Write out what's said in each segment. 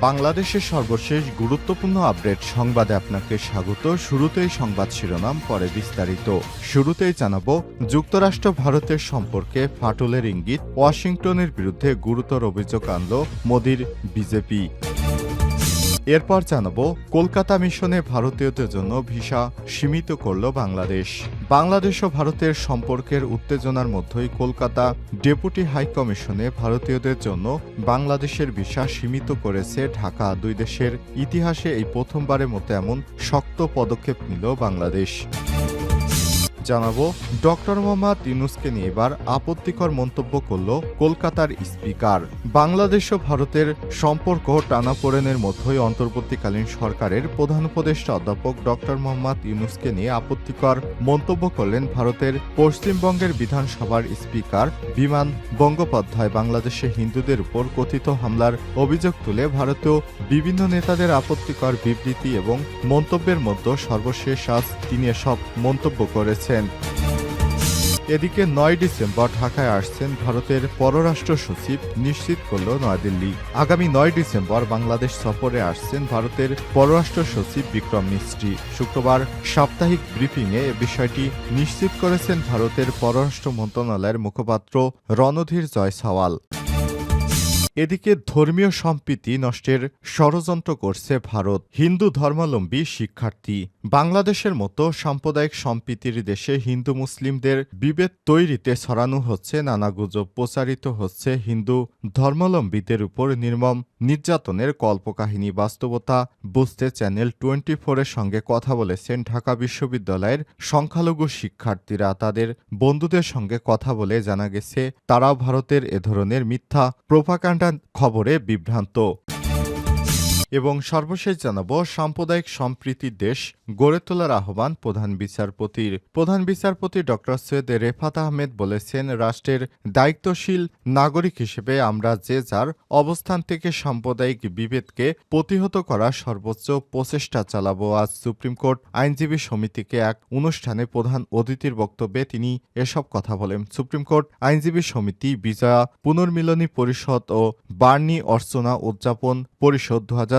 বাংলাদেশের সর্বশেষ গুরুত্বপূর্ণ আপডেট সংবাদে আপনাকে স্বাগত। শুরুতেই সংবাদ শিরোনাম, পরে বিস্তারিত। শুরুতেই জানাব, যুক্তরাষ্ট্র ভারতের সম্পর্কে ফাটলের ইঙ্গিত, ওয়াশিংটনের বিরুদ্ধে গুরুতর অভিযোগ আনল মোদির বিজেপি। এরপর জানাব, কলকাতা মিশনে ভারতীয়দের জন্য ভিসা সীমিত করল বাংলাদেশ। বাংলাদেশ ও ভারতের সম্পর্কের উত্তেজনার মধ্যেই কলকাতা ডেপুটি হাইকমিশনে ভারতীয়দের জন্য বাংলাদেশের ভিসা সীমিত করেছে ঢাকা, দুই দেশের ইতিহাসে এই প্রথমবারের মতো এমন শক্ত পদক্ষেপ নিল বাংলাদেশ। জানাব, ডক্টর মোহাম্মদ ইউনুসকে নিয়ে এবার আপত্তিকর মন্তব্য করল কলকাতার স্পিকার। বাংলাদেশ ও ভারতের সম্পর্ক টানাপোড়েনের মধ্যেই অন্তর্বর্তীকালীন সরকারের প্রধান উপদেষ্টা অধ্যাপক ডক্টর মোহাম্মদ ইউনুসকে নিয়ে আপত্তিকর মন্তব্য করলেন ভারতের পশ্চিমবঙ্গের বিধানসভার স্পিকার বিমান বঙ্গোপাধ্যায় বাংলাদেশে হিন্দুদের উপর কথিত হামলার অভিযোগ তুলে ভারতীয় বিভিন্ন নেতাদের আপত্তিকর বিবৃতি এবং মন্তব্যের মধ্যে সর্বশেষ আজ তিনি এসব মন্তব্য করেছেন এদিকে নয় ডিসেম্বর ঢাকায় আসছেন ভারতের পররাষ্ট্র সচিব, নিশ্চিত করল নয়াদিল্লি। আগামী নয় ডিসেম্বর বাংলাদেশ সফরে আসছেন ভারতের পররাষ্ট্র সচিব বিক্রম মিস্ত্রি। শুক্রবার সাপ্তাহিক ব্রিফিংয়ে এ বিষয়টি নিশ্চিত করেছেন ভারতের পররাষ্ট্র মন্ত্রণালয়ের মুখপাত্র রণধীর জয় জয়সওয়াল। এদিকে ধর্মীয় সম্প্রীতি নষ্টের ষড়যন্ত্র করছে ভারত। হিন্দু ধর্মাবলম্বী শিক্ষার্থী। বাংলাদেশের মতো সাম্প্রদায়িক সম্প্রীতির দেশে হিন্দু মুসলিমদের বিভেদ তৈরিতে ছড়ানো হচ্ছে, নানা গুজব প্রচারিত হচ্ছে, হিন্দু ধর্মাবলম্বীদের উপর নির্মম নির্যাতনের কল্পকাহিনী বাস্তবতা বুঝতে চ্যানেল টোয়েন্টি ফোরের সঙ্গে কথা বলেছেন ঢাকা বিশ্ববিদ্যালয়ের সংখ্যালঘু শিক্ষার্থীরা। তাদের বন্ধুদের সঙ্গে কথা বলে জানা গেছে, তারাও ভারতের এ ধরনের মিথ্যা প্রোপাকাণ্ডা খবরে বিভ্রান্ত। এবং সর্বশেষ জানাব, সাম্প্রদায়িক সম্প্রীতির দেশ গড়ে তোলার আহ্বান প্রধান বিচারপতির। প্রধান বিচারপতি ড. সৈয়দ রেফাত আহমেদ বলেছেন, রাষ্ট্রের দায়িত্বশীল নাগরিক হিসেবে আমরা যে যার অবস্থান থেকে সাম্প্রদায়িক বিভেদকে প্রতিহত করার সর্বোচ্চ প্রচেষ্টা চালাব, আজ সুপ্রিম কোর্ট আইনজীবী সমিতিকে এক অনুষ্ঠানে প্রধান অতিথির বক্তব্যে তিনি এসব কথা বলেন। সুপ্রিম কোর্ট আইনজীবী সমিতি বিজয়া পুনর্মিলনী পরিষদ ও বার্নি অর্চনা উদযাপন পরিষদ দু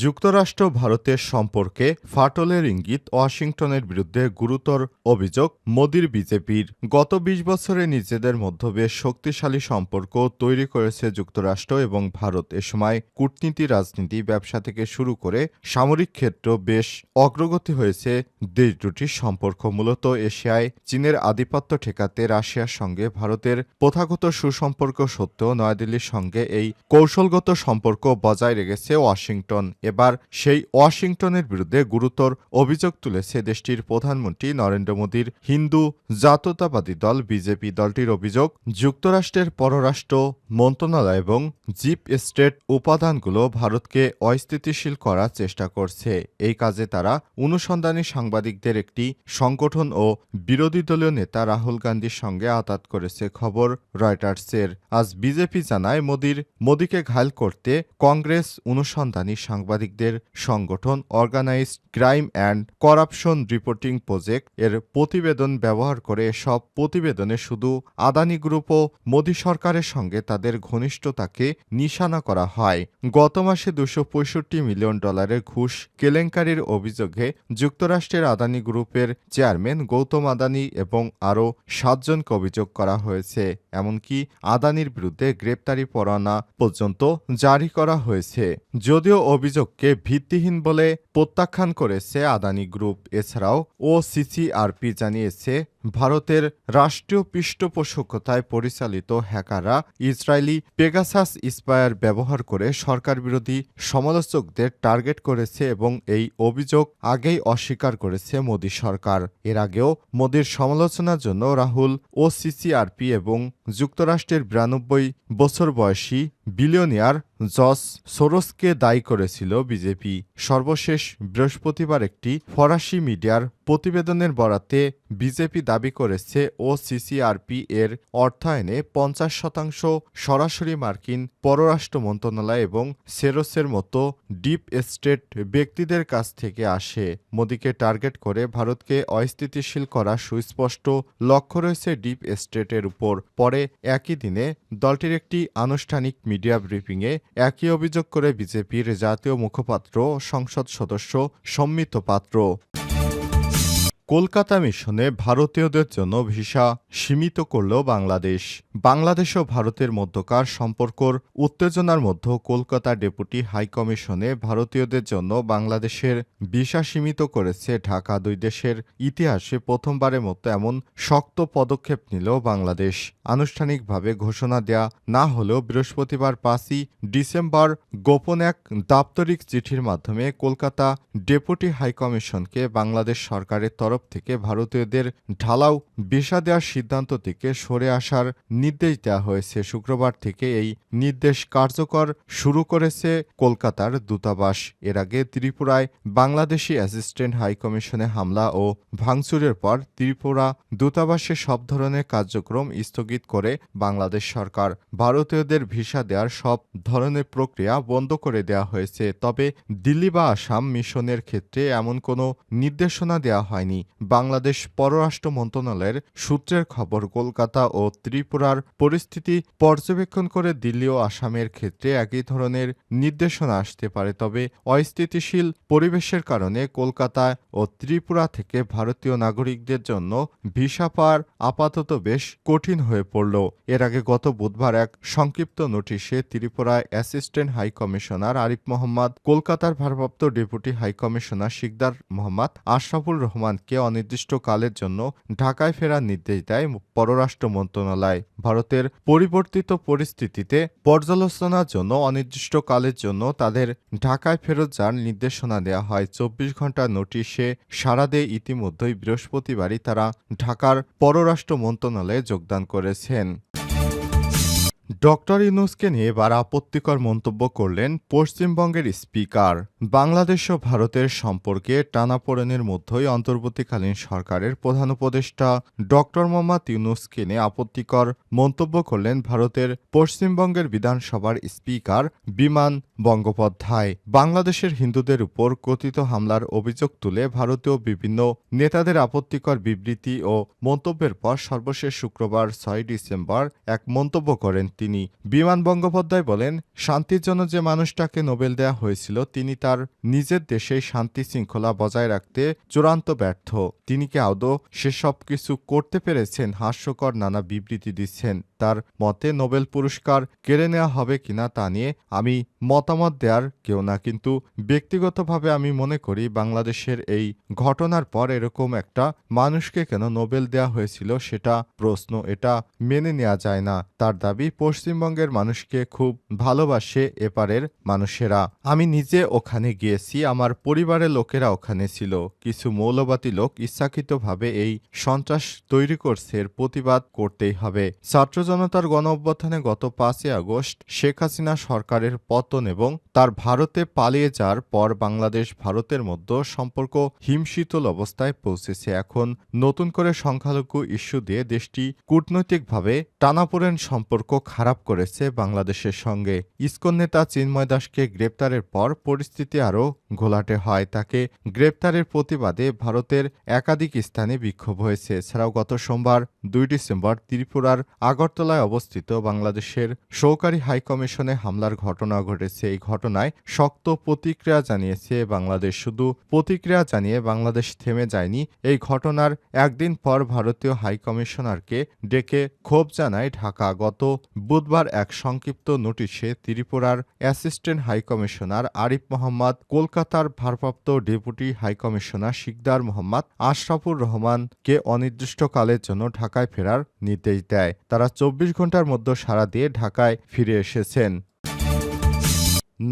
যুক্তরাষ্ট্র ভারতের সম্পর্কে ফাটলের ইঙ্গিত ওয়াশিংটনের বিরুদ্ধে গুরুতর অভিযোগ। মোদির বিজেপির গত বিশ বছরে নিজেদের মধ্যে বেশ শক্তিশালী সম্পর্ক তৈরি করেছে যুক্তরাষ্ট্র এবং ভারত। এ সময় কূটনীতি, রাজনীতি, ব্যবসা থেকে শুরু করে সামরিক ক্ষেত্র বেশ অগ্রগতি হয়েছে। দেশ দুটির সম্পর্ক মূলত এশিয়ায় চীনের আধিপত্য ঠেকাতে রাশিয়ার সঙ্গে, ভারতের প্রথাগত সুসম্পর্ক সত্ত্বেও নয়াদিল্লির সঙ্গে এই কৌশলগত সম্পর্ক বজায় রেখেছে ওয়াশিংটন। এবার সেই ওয়াশিংটনের বিরুদ্ধে গুরুতর অভিযোগ তুলেছে দেশটির প্রধানমন্ত্রী নরেন্দ্র মোদীর হিন্দু জাতীয়তাবাদী দল বিজেপি দলটির অভিযোগ, যুক্তরাষ্ট্রের পররাষ্ট্র মন্ত্রণালয় এবং জিপ স্টেট উপাদানগুলো ভারতকে অস্থিতিশীল করার চেষ্টা করছে। এই কাজে তারা অনুসন্ধানী সাংবাদিকদের একটি সংগঠন ও বিরোধী দলীয় নেতা রাহুল গান্ধীর সঙ্গে আতাত করেছে খবর রয়টার্সের। আজ বিজেপি জানায়, মোদীর, মোদীকে ঘায়ল করতে কংগ্রেস অনুসন্ধানী সাংবাদিকদের সংগঠন organised crime and corruption reporting project এর প্রতিবেদন ব্যবহার করে সব প্রতিবেদনে শুধু আদানি গ্রুপ ও মোদী সরকারের সঙ্গে তাদের ঘনিষ্ঠতাকে নিশানা করা হয়। গত মাসে দুশো মিলিয়ন ডলারের ঘুষ কেলেঙ্কারির অভিযোগে যুক্তরাষ্ট্রের আদানি গ্রুপের চেয়ারম্যান গৌতম আদানি এবং আরও সাতজনকে অভিযোগ করা হয়েছে। এমনকি আদানির বিরুদ্ধে গ্রেপ্তারি পরোয়ানা পর্যন্ত জারি করা হয়েছে। যদিও অভিযোগকে ভিত্তিহীন বলে প্রত্যাখ্যান করেছে আদানি গ্রুপ। এছাড়াও ও সিসিআরপি জানিয়েছে ভারতের রাষ্ট্রীয় পৃষ্ঠপোষকতায় পরিচালিত হ্যাকাররা ইসরায়েলি পেগাসাস স্পায়ার ব্যবহার করে সরকার বিরোধী সমালোচকদের টার্গেট করেছে এবং এই অভিযোগ আগেই অস্বীকার করেছে মোদী সরকার। এর আগেও মোদীর সমালোচনার জন্য রাহুল ও সিসিআরপি এবং যুক্তরাষ্ট্রের বিরানব্বই বছর বয়সী বিলিয়নিয়ার জস সোরসকে দায়ী করেছিল বিজেপি। সর্বশেষ বৃহস্পতিবার একটি ফরাসি মিডিয়ার প্রতিবেদনের বরাতে বিজেপি দাবি করেছে ও সিসিআরপি এর অর্থায়নে পঞ্চাশ শতাংশ সরাসরি মার্কিন পররাষ্ট্র মন্ত্রণালয় এবং সেরোসের মতো ডিপ স্টেট ব্যক্তিদের কাছ থেকে আসে। মোদীকে টার্গেট করে ভারতকে অস্থিতিশীল করা সুস্পষ্ট লক্ষ্য রয়েছে ডিপ স্টেটের উপর। পরে একই দিনে দলটির একটি আনুষ্ঠানিক মিডিয়া ব্রিফিংয়ে একই অভিযোগ করে বিজেপির জাতীয় মুখপাত্র সংসদ সদস্য সম্মিত পাত্র। কলকাতা মিশনে ভারতীয়দের জন্য ভিসা সীমিত করল বাংলাদেশ। বাংলাদেশ ও ভারতের মধ্যকার সম্পর্কর উত্তেজনার মধ্যে কলকাতা ডেপুটি হাইকমিশনে ভারতীয়দের জন্য বাংলাদেশের ভিসা সীমিত করেছে ঢাকা দুই দেশের ইতিহাসে প্রথমবারের মতো এমন শক্ত পদক্ষেপ নিল বাংলাদেশ। আনুষ্ঠানিকভাবে ঘোষণা দেয়া না হলেও বৃহস্পতিবার পাঁচই ডিসেম্বর গোপন এক দাপ্তরিক চিঠির মাধ্যমে কলকাতা ডেপুটি হাইকমিশনকে বাংলাদেশ সরকারের তরফ থেকে ভারতীয়দের ঢালাও ভিসা দেওয়ার সিদ্ধান্ত থেকে সরে আসার নির্দেশ দেওয়া হয়েছে। শুক্রবার থেকে এই নির্দেশ কার্যকর শুরু করেছে কলকাতার দূতাবাস। এর আগে ত্রিপুরায় বাংলাদেশি অ্যাসিস্ট্যান্ট হাইকমিশনে হামলা ও ভাঙচুরের পর ত্রিপুরা দূতাবাসে সব ধরনের কার্যক্রম স্থগিত করে বাংলাদেশ সরকার। ভারতীয়দের ভিসা দেওয়ার সব ধরনের প্রক্রিয়া বন্ধ করে দেওয়া হয়েছে। তবে দিল্লি বা আসাম মিশনের ক্ষেত্রে এমন কোনো নির্দেশনা দেওয়া হয়নি। বাংলাদেশ পররাষ্ট্র মন্ত্রণালয়ের সূত্রের খবর, কলকাতা ও ত্রিপুরার পরিস্থিতি পর্যবেক্ষণ করে দিল্লি ও আসামের ক্ষেত্রে একই ধরনের নির্দেশনা আসতে পারে। তবে অস্থিতিশীল পরিবেশের কারণে কলকাতা ও ত্রিপুরা থেকে ভারতীয় নাগরিকদের জন্য ভিসা পাওয়ার আপাতত বেশ কঠিন হয়ে পড়ল। এর আগে গত বুধবার এক সংক্ষিপ্ত নোটিশে ত্রিপুরায় assistant high commissioner Arif Mohammad, কলকাতার ভারপ্রাপ্ত deputy high commissioner Sikder Mohammad Ashraful রহমানকে অনির্দিষ্টকালের জন্য ঢাকায় ফেরার নির্দেশ দেয় পররাষ্ট্র মন্ত্রণালয়। ভারতের পরিবর্তিত পরিস্থিতিতে পর্যালোচনার জন্য অনির্দিষ্টকালের জন্য তাদের ঢাকায় ফেরত যান নির্দেশনা দেওয়া হয়। চব্বিশ ঘণ্টার নোটিশে সারা দিয়ে ইতিমধ্যেই বৃহস্পতিবারই তারা ঢাকার পররাষ্ট্র মন্ত্রণালয়ে যোগদান করেছেন। ডক্টর ইউনুসকে নিয়ে এবার আপত্তিকর মন্তব্য করলেন পশ্চিমবঙ্গের স্পিকার। বাংলাদেশ ও ভারতের সম্পর্কে টানাপোড়েনের মধ্যেই অন্তর্বর্তীকালীন সরকারের প্রধান উপদেষ্টা ডক্টর মোহাম্মদ ইউনুসকে নিয়ে আপত্তিকর মন্তব্য করলেন ভারতের পশ্চিমবঙ্গের বিধানসভার স্পিকার বিমান বঙ্গোপাধ্যায় বাংলাদেশের হিন্দুদের উপর কথিত হামলার অভিযোগ তুলে ভারতীয় বিভিন্ন নেতাদের আপত্তিকর বিবৃতি ও মন্তব্যের পর সর্বশেষ শুক্রবার ছয় ডিসেম্বর এক মন্তব্য করেন তিনি বিমান বঙ্গোপাধ্যায় বলেন, শান্তির জন্য যে মানুষটাকে নোবেল দেয়া হয়েছিল, তিনি তার নিজের দেশে শান্তি শৃঙ্খলা বজায় রাখতে চূড়ান্ত ব্যর্থ। তিনি কি আদৌ সেসব কিছু করতে পেরেছেন? হাস্যকর নানা বিবৃতি দিচ্ছেন। তার মতে নোবেল পুরস্কার কেড়ে নেওয়া হবে কিনা তা নিয়ে আমি মতামত দেওয়ার কেউ না, কিন্তু ব্যক্তিগতভাবে আমি মনে করি বাংলাদেশের এই ঘটনার পর এরকম একটা মানুষকে কেন নোবেল দেওয়া হয়েছিল সেটা প্রশ্ন, এটা মেনে নেওয়া যায় না। তার দাবি, পশ্চিমবঙ্গের মানুষকে খুব ভালোবাসে এপারের মানুষেরা। আমি নিজে ওখানে গিয়েছি, আমার পরিবারের লোকেরা ওখানে ছিল। কিছু মৌলবাদী লোক ইচ্ছাকৃতভাবে এই সন্ত্রাস তৈরি করছে, এর প্রতিবাদ করতেই হবে। ছাত্র জনতার গণ অভ্যুত্থানে গত পাঁচই আগস্ট শেখ হাসিনা সরকারের পতন এবং তার ভারতে পালিয়ে যাওয়ার পর বাংলাদেশ ভারতের মধ্যে সম্পর্ক হিমশীতল অবস্থায় পৌঁছেছে। এখন নতুন করে সংখ্যালঘু ইস্যু দিয়ে দেশটি কূটনৈতিকভাবে টানাপোড়েন সম্পর্ক খারাপ করেছে বাংলাদেশের সঙ্গে। ইসকন নেতা চিন্ময় দাসকে গ্রেপ্তারের পর পরিস্থিতি আরও ঘোলাটে হয়। তাকে গ্রেপ্তারের প্রতিবাদে ভারতের একাধিক স্থানে বিক্ষোভ হয়েছে। এছাড়াও গত সোমবার দুই ডিসেম্বর ত্রিপুরার আগরতলা আগরতলায় অবস্থিত বাংলাদেশের সহকারী হাইকমিশনে হামলার ঘটনা ঘটেছে। এই ঘটনায় শক্ত প্রতিক্রিয়া জানিয়েছে বাংলাদেশ। শুধু প্রতিক্রিয়া জানিয়ে বাংলাদেশ থেমে যায়নি, এই ঘটনার একদিন পর ভারতীয় হাইকমিশনারকে ডেকে ক্ষোভ জানায় ঢাকা। গত বুধবার এক সংক্ষিপ্ত নোটিশে ত্রিপুরার অ্যাসিস্ট্যান্ট হাইকমিশনার আরিফ মোহাম্মদ, কলকাতার ভারপ্রাপ্ত deputy high commissioner Sikder Mohammad, Ashrafur রহমানকে অনির্দিষ্টকালের জন্য ঢাকায় ফেরার নির্দেশ দেয়। তারা চব্বিশ ঘণ্টার মধ্যে সাড়া দিয়ে ঢাকায় ফিরে এসেছেন।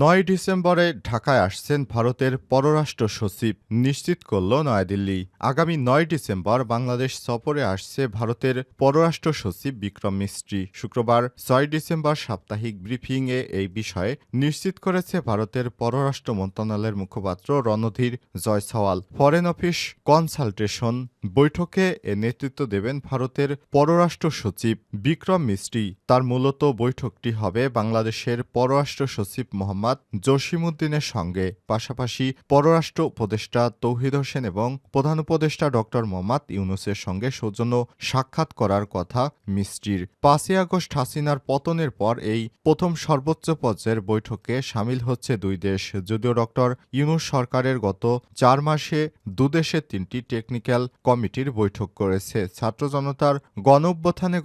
নয় ডিসেম্বরে ঢাকায় আসছেন ভারতের পররাষ্ট্র সচিব। নিশ্চিত করল নয়াদিল্লি। আগামী নয় ডিসেম্বর বাংলাদেশ সফরে আসছে ভারতের পররাষ্ট্র সচিব বিক্রম মিস্ত্রি। শুক্রবার ছয় ডিসেম্বর সাপ্তাহিক ব্রিফিংয়ে এই বিষয়ে নিশ্চিত করেছে ভারতের পররাষ্ট্র মন্ত্রণালয়ের মুখপাত্র Randhir Jaiswal. Foreign office consultation বৈঠকে এ নেতৃত্ব দেবেন ভারতের পররাষ্ট্র সচিব বিক্রম মিস্ত্রি। তার মূলত বৈঠকটি হবে বাংলাদেশের পররাষ্ট্র সচিব মোহাম্মদ জসিমুদ্দিনের সঙ্গে। পাশাপাশি পররাষ্ট্র উপদেষ্টা তৌহিদ হোসেন এবং প্রধান উপদেষ্টা ড. মোহাম্মদ ইউনুসের সঙ্গে সৌজন্য সাক্ষাৎ করার কথা মিস্ত্রির। পাঁচই আগস্ট হাসিনার পতনের পর এই প্রথম সর্বোচ্চ পর্যায়ের বৈঠকে সামিল হচ্ছে দুই দেশ। যদিও ড. ইউনুস সরকারের গত চার মাসে দুদেশের তিনটি টেকনিক্যাল কমিটির বৈঠক করেছে। ছাত্র জনতার গণ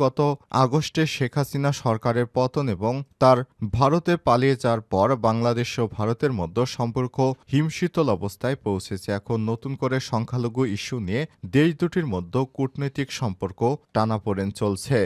গত আগস্টে শেখ হাসিনা সরকারের পতন এবং তার ভারতে পালিয়ে যাওয়ার পর বাংলাদেশ ও ভারতের মধ্যে সম্পর্ক হিমশীতল অবস্থায় পৌঁছেছে। এখন নতুন করে সংখ্যালঘু ইস্যু নিয়ে দেশ দুটির মধ্যে কূটনৈতিক সম্পর্ক টানাপোড়েন চলছে।